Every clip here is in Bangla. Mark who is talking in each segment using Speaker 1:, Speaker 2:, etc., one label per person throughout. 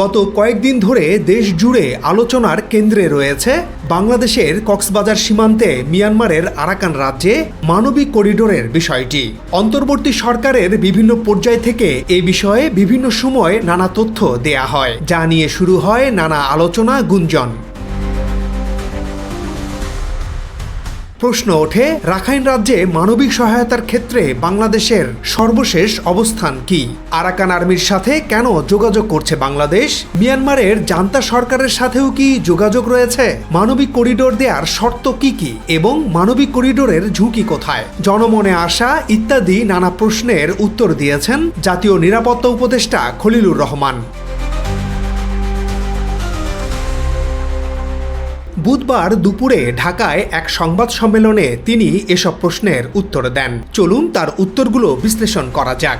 Speaker 1: গত কয়েকদিন ধরে দেশ জুড়ে আলোচনার কেন্দ্রে রয়েছে বাংলাদেশের কক্সবাজার সীমান্তে মিয়ানমারের আরাকান রাজ্যে মানবিক করিডোরের বিষয়টি। অন্তর্বর্তী সরকারের বিভিন্ন পর্যায় থেকে এ বিষয়ে বিভিন্ন সময় নানা তথ্য দেয়া হয়। যা নিয়ে শুরু হয় নানা আলোচনা গুঞ্জন। প্রশ্ন ওঠে, রাখাইন রাজ্যে মানবিক সহায়তার ক্ষেত্রে বাংলাদেশের সর্বশেষ অবস্থান কি? আরাকান আর্মির সাথে কেন যোগাযোগ করছে বাংলাদেশ? মিয়ানমারের জান্তা সরকারের সাথেও কি যোগাযোগ রয়েছে? মানবিক করিডোর দেওয়ার শর্ত কি কি? এবং মানবিক করিডোরের ঝুঁকি কোথায়? জনমনে আসা ইত্যাদি নানা প্রশ্নের উত্তর দিয়েছেন জাতীয় নিরাপত্তা উপদেষ্টা খলিলুর রহমান। বুধবার দুপুরে ঢাকায় এক সংবাদ সম্মেলনে তিনি এসব প্রশ্নের উত্তর দেন। চলুন তার উত্তরগুলো বিশ্লেষণ করা যাক।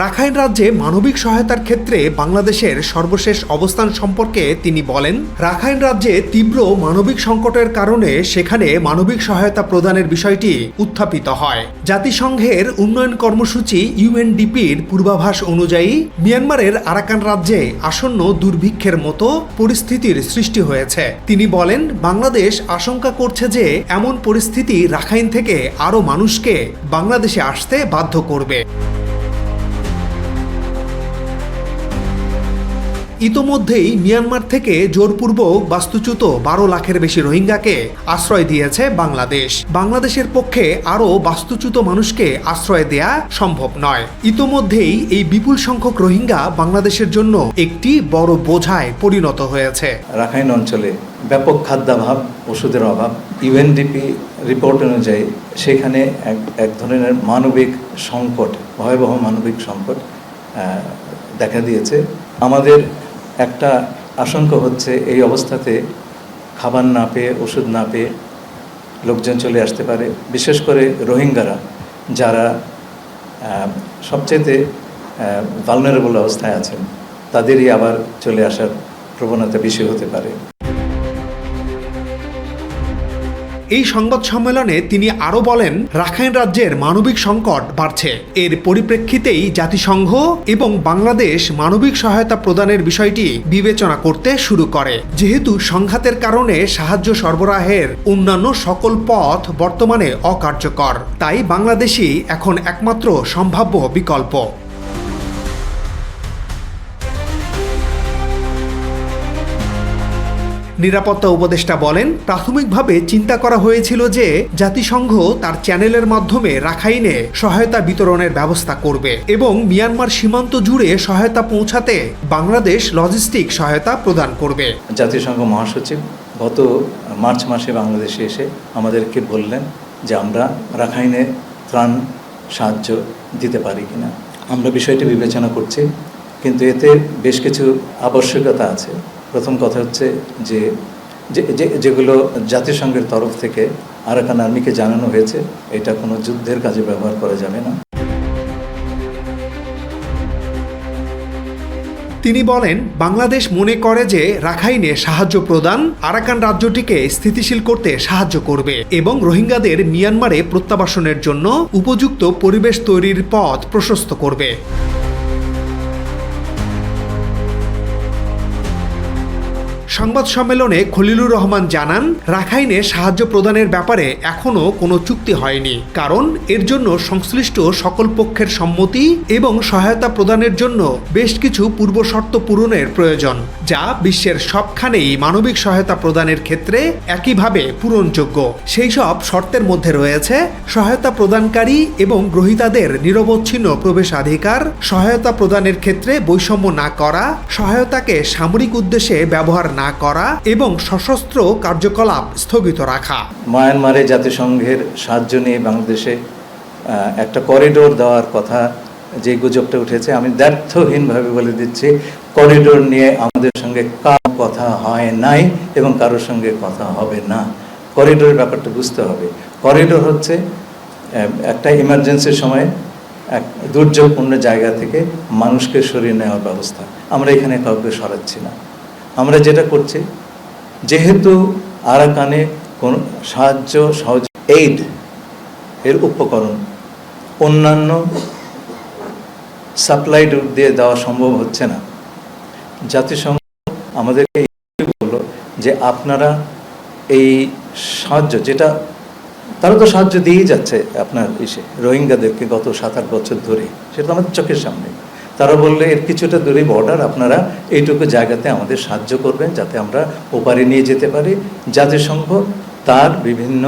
Speaker 1: রাখাইন রাজ্যে মানবিক সহায়তার ক্ষেত্রে বাংলাদেশের সর্বশেষ অবস্থান সম্পর্কে তিনি বলেন, রাখাইন রাজ্যে তীব্র মানবিক সংকটের কারণে সেখানে মানবিক সহায়তা প্রদানের বিষয়টি উত্থাপিত হয়। জাতিসংঘের উন্নয়ন কর্মসূচি ইউএনডিপির পূর্বাভাস অনুযায়ী মিয়ানমারের আরাকান রাজ্যে আসন্ন দুর্ভিক্ষের মতো পরিস্থিতির সৃষ্টি হয়েছে। তিনি বলেন, বাংলাদেশ আশঙ্কা করছে যে এমন পরিস্থিতি রাখাইন থেকে আরও মানুষকে বাংলাদেশে আসতে বাধ্য করবে। ইতোমধ্যেই মিয়ানমার থেকে জোরপূর্বক বাস্তুচ্যুত বারো লাখের বেশি রোহিঙ্গাকে আশ্রয় দিয়েছে বাংলাদেশ। বাংলাদেশের পক্ষে আরও বাস্তুচ্যুত মানুষকে আশ্রয় দেয়া সম্ভব নয়। ইতোমধ্যেই এই বিপুল সংখ্যক রোহিঙ্গা বাংলাদেশের জন্য একটি বড় বোঝায় পরিণত হয়েছে।
Speaker 2: রাখাইন অঞ্চলে ব্যাপক খাদ্যাভাব, ওষুধের অভাব, ইউএনডিপি রিপোর্ট অনুযায়ী সেখানে এক এক ধরনের মানবিক সংকট, ভয়াবহ মানবিক সংকট দেখা দিয়েছে। আমাদের একটা আশঙ্কা হচ্ছে এই অবস্থাতে খাবার না পেয়ে, ওষুধ না পেয়ে লোকজন চলে আসতে পারে। বিশেষ করে রোহিঙ্গারা, যারা সবচেয়েতে সবচেয়ে ভালনারেবল অবস্থায় আছেন, তাদেরই আবার চলে আসার প্রবণতা বেশি হতে পারে।
Speaker 1: এই সংবাদ সম্মেলনে তিনি আরও বলেন, রাখাইন রাজ্যের মানবিক সংকট বাড়ছে। এর পরিপ্রেক্ষিতেই জাতিসংঘ এবং বাংলাদেশ মানবিক সহায়তা প্রদানের বিষয়টি বিবেচনা করতে শুরু করে। যেহেতু সংঘাতের কারণে সাহায্য সরবরাহের অন্যান্য সকল পথ বর্তমানে অকার্যকর। তাই বাংলাদেশই এখন একমাত্র সম্ভাব্য বিকল্প। নিরাপত্তা উপদেষ্টা বলেন, প্রাথমিকভাবে চিন্তা করা হয়েছিল যে জাতিসংঘ তার চ্যানেলের মাধ্যমে রাখাইনে সহায়তা বিতরণের ব্যবস্থা করবে এবং মিয়ানমার সীমান্ত জুড়ে সহায়তা পৌঁছাতে বাংলাদেশ লজিস্টিক সহায়তা প্রদান করবে।
Speaker 2: জাতিসংঘ মহাসচিব, গত মার্চ মাসে বাংলাদেশে এসে আমাদেরকে বললেন যে আমরা রাখাইনে ত্রাণ সাহায্য দিতে পারি কিনা। আমরা বিষয়টি বিবেচনা করছি, কিন্তু এতে বেশ কিছু আবশ্যকতা আছে। প্রথম কথা হচ্ছে যে যেগুলো জাতিসংঘের তরফ থেকে আরাকান আর্মিকে জানানো হয়েছে, এটা কোনো যুদ্ধের কাজে ব্যবহার করা যাবে না।
Speaker 1: তিনি বলেন, বাংলাদেশ মনে করে যে রাখাইনে সাহায্য প্রদান আরাকান রাজ্যটিকে স্থিতিশীল করতে সাহায্য করবে এবং রোহিঙ্গাদের মিয়ানমারে প্রত্যাবাসনের জন্য উপযুক্ত পরিবেশ তৈরির পথ প্রশস্ত করবে। সংবাদ সম্মেলনে খলিলুর রহমান জানান, রাখাইনে সাহায্য প্রদানের ব্যাপারে এখনও কোনো চুক্তি হয়নি। কারণ এর জন্য সংশ্লিষ্ট সকল পক্ষের সম্মতি এবং সহায়তা প্রদানের জন্য বেশ কিছু পূর্ব শর্ত পূরণের প্রয়োজন, যা বিশ্বের সবখানেই মানবিক সহায়তা প্রদানের ক্ষেত্রে একইভাবে পূরণযোগ্য। সেই সব শর্তের মধ্যে রয়েছে সহায়তা প্রদানকারী এবং গ্রহীতাদের নিরবচ্ছিন্ন প্রবেশাধিকার, সহায়তা প্রদানের ক্ষেত্রে বৈষম্য না করা, সহায়তাকে সামরিক উদ্দেশ্যে ব্যবহার না করা এবং সশস্ত্র কার্যকলাপ স্থগিত রাখা।
Speaker 2: মায়ানমারে জাতিসংঘের সাহায্য নিয়ে বাংলাদেশে একটা করিডোর দেওয়ার কথা যে গুজবটা উঠেছে, আমি দ্ব্যর্থহীনভাবে বলে দিচ্ছি করিডোর নিয়ে আমাদের সঙ্গে কার কথা হয় নাই এবং কারোর সঙ্গে কথা হবে না। করিডোরের ব্যাপারটা বুঝতে হবে। করিডোর হচ্ছে একটা ইমার্জেন্সির সময় এক দুর্যোগপূর্ণ জায়গা থেকে মানুষকে সরিয়ে নেওয়ার ব্যবস্থা। আমরা এখানে কাউকে সরাচ্ছি না। আমরা যেটা করছি, যেহেতু আরাকানে কোন সাহায্য সহজ এইড এর উপকরণ অন্যান্য সাপ্লাই রুট দিয়ে দেওয়া সম্ভব হচ্ছে না। জাতিসংঘ আমাদেরকে বলল যে আপনারা এই সাহায্য যেটা তারা তো সাহায্য দিয়েই যাচ্ছে আপনার ইসে, রোহিঙ্গাদেরকে গত সাত আট বছর ধরে, সেটা আমাদের চোখের সামনে। তারা বললে, এর কিছুটা দূরে বর্ডার আপনারা এইটুকু জায়গাতে আমাদের সাহায্য করবেন যাতে আমরা ওপারে নিয়ে যেতে পারি। জাতিসংঘ তার বিভিন্ন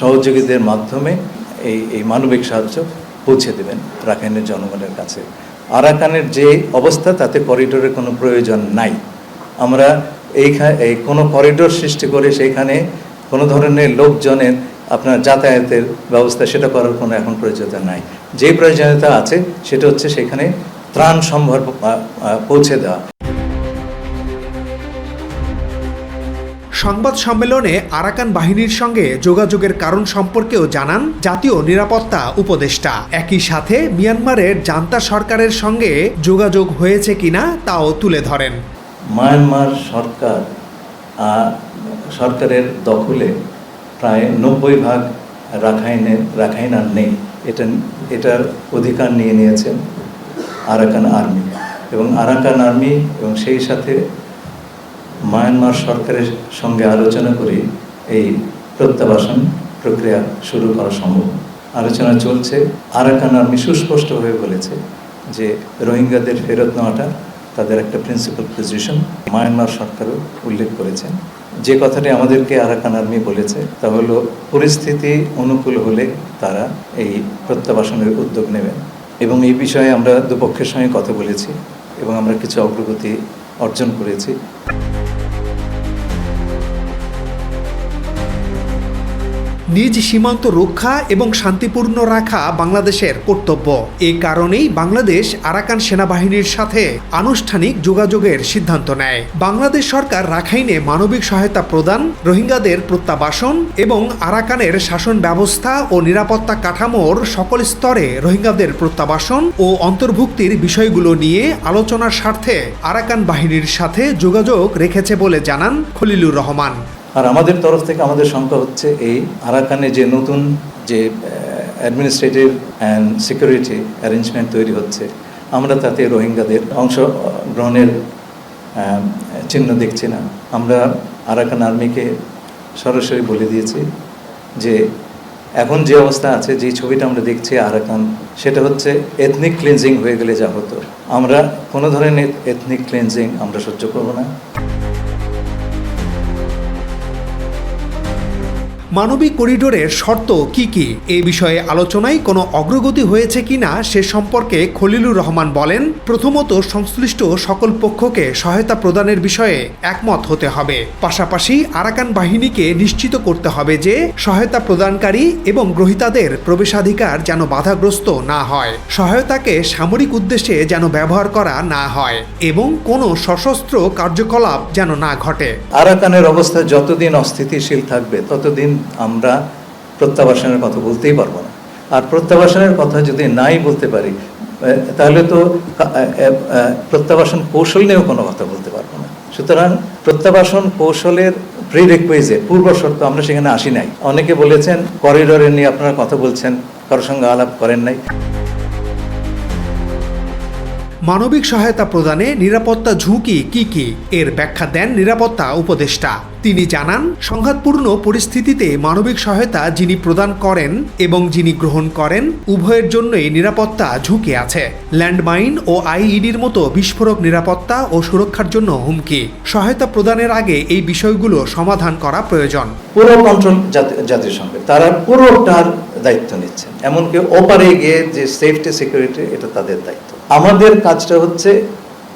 Speaker 2: সহযোগীদের মাধ্যমে এই এই মানবিক সাহায্য পৌঁছে দেবেন রাখাইনের জনগণের কাছে। আরাকানের যে অবস্থা, তাতে করিডোরের কোনো প্রয়োজন নাই। আমরা এইখানে এই কোনো করিডোর সৃষ্টি করে সেইখানে কোনো ধরনের লোকজনের আপনার যাতায়াতের ব্যবস্থা সেটা করার কোনো এখন প্রয়োজনীয়তা নাই। যে প্রয়োজনীয়তা আছে সেটা হচ্ছে সেখানে ত্রাণ সম্ভব পৌঁছে দেওয়া।
Speaker 1: সংবাদ সম্মেলনে আরাকান বাহিনীর সঙ্গে যোগাযোগের কারণ সম্পর্কেও জানান জাতীয় নিরাপত্তা উপদেষ্টা। একই সাথে মিয়ানমারের জান্তা সরকারের সঙ্গে যোগাযোগ হয়েছে কিনা তাও তুলে ধরেন।
Speaker 2: মায়ানমার সরকার সরকারের দখলে প্রায় নব্বই ভাগ রাখাইনের রাখাইন আর নেই। এটা এটার অধিকার নিয়ে নিয়েছেন আরাকান আর্মি। এবং আরাকান আর্মি এবং সেই সাথে মায়ানমার সরকারের সঙ্গে আলোচনা করে এই প্রত্যাবাসন প্রক্রিয়া শুরু করা সম্ভব। আলোচনা চলছে। আরাকান আর্মি সুস্পষ্টভাবে বলেছে যে রোহিঙ্গাদের ফেরত নেওয়াটা তাদের একটা প্রিন্সিপাল পজিশন মায়ানমার সরকারও উল্লেখ করেছেন। যে কথাটি আমাদেরকে আরাকান আর্মি বলেছে, তা হলো পরিস্থিতি অনুকূল হলে তারা এই প্রত্যাবাসনের উদ্যোগ নেবেন। এবং এই বিষয়ে আমরা দুপক্ষের সঙ্গে কথা বলেছি এবং আমরা কিছু অগ্রগতি অর্জন করেছি।
Speaker 1: নিজ সীমান্ত রক্ষা এবং শান্তিপূর্ণ রাখা বাংলাদেশের কর্তব্য। এ কারণেই বাংলাদেশ আরাকান সেনাবাহিনীর সাথে আনুষ্ঠানিক যোগাযোগের সিদ্ধান্ত নেয়। বাংলাদেশ সরকার রাখাইনে মানবিক সহায়তা প্রদান, রোহিঙ্গাদের প্রত্যাবাসন এবং আরাকানের শাসন ব্যবস্থা ও নিরাপত্তা কাঠামোর সকল স্তরে রোহিঙ্গাদের প্রত্যাবাসন ও অন্তর্ভুক্তির বিষয়গুলো নিয়ে আলোচনার স্বার্থে আরাকান বাহিনীর সাথে যোগাযোগ রেখেছে বলে জানান খলিলুর রহমান।
Speaker 2: আর আমাদের তরফ থেকে আমাদের শঙ্কা হচ্ছে এই আরাকানে যে নতুন যে অ্যাডমিনিস্ট্রেটিভ অ্যান্ড সিকিউরিটি অ্যারেঞ্জমেন্ট তৈরি হচ্ছে, আমরা তাতে রোহিঙ্গাদের অংশগ্রহণের চিহ্ন দেখছি না। আমরা আরাকান আর্মিকে সরাসরি বলে দিয়েছি যে, এখন যে অবস্থা আছে, যে ছবিটা আমরা দেখছি আরাকান, সেটা হচ্ছে এথনিক ক্লিনজিং হয়ে গেলে যা হতো। আমরা কোনো ধরনের এথনিক ক্লিনজিং আমরা সহ্য করব না।
Speaker 1: মানবিক করিডোরের শর্ত কি কি? এ বিষয়ে আলোচনায় কোনো অগ্রগতি হয়েছে কিনা সে সম্পর্কে খলিলুর রহমান বলেন, প্রথমত সংশ্লিষ্ট সকল পক্ষকে সহায়তা প্রদানের বিষয়ে একমত হতে হবে। পাশাপাশি আরাকান বাহিনীকে নিশ্চিত করতে হবে যে সহায়তা প্রদানকারী এবং গ্রহীতাদের প্রবেশাধিকার যেন বাধাগ্রস্ত না হয়, সহায়তাকে সামরিক উদ্দেশ্যে যেন ব্যবহার করা না হয় এবং কোনো সশস্ত্র কার্যকলাপ যেন না ঘটে।
Speaker 2: আরাকানের অবস্থা যতদিন অস্থিতিশীল থাকবে, ততদিন আমরা প্রত্যাবাসনের কথা বলতেই পারব না। আর প্রত্যাবাসনের কথা যদি নাই বলতে পারি তাহলে তো প্রত্যাবাসন কৌশল নিয়েও কোনো কথা বলতে পারব না। সুতরাং প্রত্যাবাসন কৌশলের প্রি রিকুইজে পূর্ব শর্ত আমরা সেখানে আসি নাই। অনেকে বলেছেন করিডোরে নিয়ে আপনারা কথা বলছেন, কারোর সঙ্গে আলাপ করেন নাই।
Speaker 1: মানবিক সহায়তা প্রদানে নিরাপত্তা ঝুঁকি কি কি? এর ব্যাখ্যা দেন নিরাপত্তা উপদেষ্টা। তিনি জানান, সংঘাতপূর্ণ পরিস্থিতিতে মানবিক সহায়তা যিনি প্রদান করেন এবং যিনি গ্রহণ করেন, উভয়ের জন্যই নিরাপত্তা ঝুঁকি আছে। ল্যান্ডমাইন ও আইইডির মতো বিস্ফোরক নিরাপত্তা ও সুরক্ষার জন্য হুমকি। সহায়তা প্রদানের আগে এই বিষয়গুলো সমাধান করা প্রয়োজন।
Speaker 2: পুরো কন্ট্রোল জাতিসংঘের তারা পুরোটার দায়িত্ব নিচ্ছেন এমনকি ওপারে গিয়ে যে সেফটি সিকিউরিটি এটা তাদের দায়িত্ব। আমাদের কাজটা হচ্ছে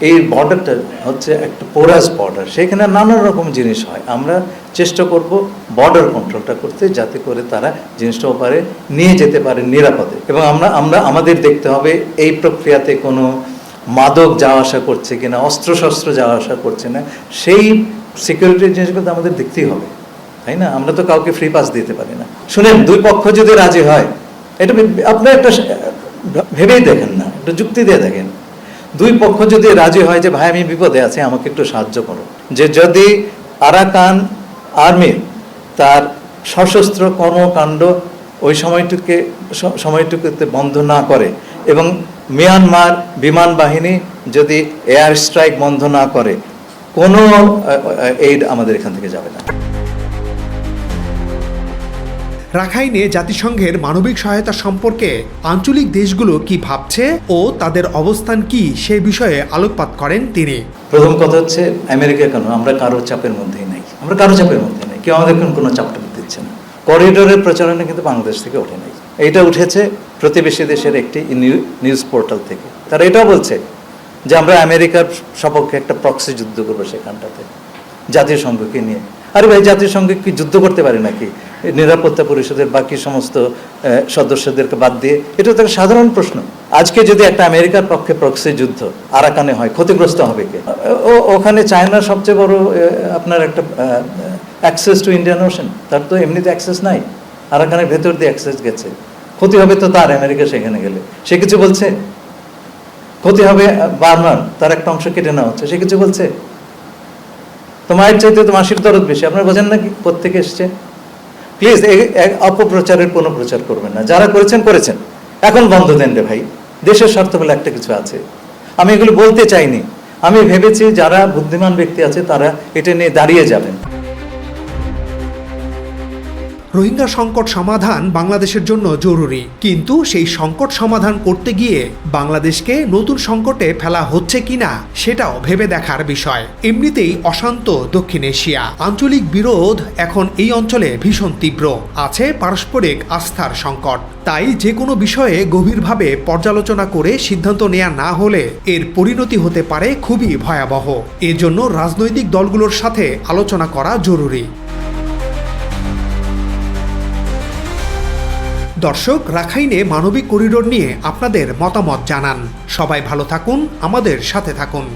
Speaker 2: এই বর্ডারটা হচ্ছে একটা পোরাস বর্ডার সেখানে নানা রকম জিনিস হয়। আমরা চেষ্টা করব বর্ডার কন্ট্রোলটা করতে যাতে করে তারা জিনিসটা ওপারে নিয়ে যেতে পারে নিরাপদে। এবং আমরা আমরা, আমাদের দেখতে হবে এই প্রক্রিয়াতে কোনো মাদক যাওয়া আসা করছে কিনা, অস্ত্রশস্ত্র যাওয়া আসা করছে না, সেই সিকিউরিটির জিনিসগুলো আমাদের দেখতেই হবে। তাই না? আমরা তো কাউকে ফ্রি পাস দিতে পারি না। শুনেন, দুই পক্ষ যদি রাজি হয়, এটা ভে- আপনি একটা ভেবেই দেখেন না, একটু যুক্তি দিয়ে দেখেন। দুই পক্ষ যদি রাজি হয় যে, ভাই, আমি বিপদে আছি, আমাকে একটু সাহায্য করো। যে যদি আরাকান আর্মির তার সশস্ত্র কর্মকাণ্ড ওই সময়টুকে সময়টুকুতে বন্ধ না করে এবং মিয়ানমার বিমান বাহিনী যদি এয়ার স্ট্রাইক বন্ধ না করে, কোনো এইড আমাদের এখান থেকে যাবে না।
Speaker 1: রাখাইনে জাতিসংঘের মানবিক সহায়তা সম্পর্কে আঞ্চলিক দেশগুলো কি ভাবছে ও তাদের অবস্থান কি সে বিষয়ে আলোকপাত করেন তিনি।
Speaker 2: প্রথম কথা হচ্ছে, আমেরিকা কেন? আমরা কারও চাপের মধ্যেই নাই। আমরা কারও চাপের মধ্যে নাই। কেউ আমাদের কোনো চাপটা দিচ্ছে না। করিডোরের প্রচারণা কিন্তু বাংলাদেশ থেকে ওঠে নাই। এইটা উঠেছে প্রতিবেশী দেশের একটি নিউ- নিউজ পোর্টাল থেকে। তারা এটাও বলছে যে আমরা আমেরিকার সপক্ষে একটা প্রক্সি যুদ্ধ করব সেখানটাতে। জাতীয় সংঘকে নিয়ে। আরে ভাই জাতীয় সংঘ কি যুদ্ধ করতে পারে নাকি? নিরাপত্তা পরিষদের বাকি সমস্ত সদস্যদেরকে বাদ দিয়ে, এটা তো সাধারণ প্রশ্ন। আজকে যদি একটা আমেরিকার পক্ষে প্রক্সি যুদ্ধ, আরাকানে হয়, ক্ষতিগ্রস্ত হবে কে? ওখানে চায়নার সবচেয়ে বড় আপনার একটা অ্যাক্সেস টু ইন্ডিয়ান ওশন তার তো এমনিতে অ্যাক্সেস নাই। আরাকানের ভেতর দিয়ে অ্যাক্সেস গেছে। ক্ষতি হবে তো তার, আমেরিকা সেখানে গেলে। সে কিছু বলছে? ক্ষতি হবে বার্মার তার একটা অংশ কেটে নেওয়া হচ্ছে। সে কিছু বলছে? তো মায়ের চাইতে তো মাসির দরদ বেশি। আপনারা বোঝেন নাকি? প্রত্যেকে এসছে? প্লিজ অপপ্রচারের কোনো প্রচার করবেন না। যারা করেছেন করেছেন। এখন বন্ধ দেন রে ভাই। দেশের স্বার্থ বলে একটা কিছু আছে। আমি এগুলো বলতে চাইনি। আমি ভেবেছি যারা বুদ্ধিমান ব্যক্তি আছে, তারা এটা নিয়ে দাঁড়িয়ে যাবেন।
Speaker 1: রোহিঙ্গা সংকট সমাধান বাংলাদেশের জন্য জরুরি। কিন্তু সেই সংকট সমাধান করতে গিয়ে বাংলাদেশকে নতুন সংকটে ফেলা হচ্ছে কিনা, সেটাও ভেবে দেখার বিষয়। এমনিতেই অশান্ত দক্ষিণ এশিয়া। আঞ্চলিক বিরোধ এখন এই অঞ্চলে ভীষণ তীব্র। আছে পারস্পরিক আস্থার সংকট। তাই যে কোনো বিষয়ে গভীরভাবে পর্যালোচনা করে সিদ্ধান্ত নেওয়া না হলে এর পরিণতি হতে পারে খুবই ভয়াবহ। এজন্য রাজনৈতিক দলগুলোর সাথে আলোচনা করা জরুরি। দর্শক রাখাইনে মানবিক করিডোর নিয়ে আপনাদের মতামত জানান। সবাই ভালো থাকুন আমাদের সাথে থাকুন।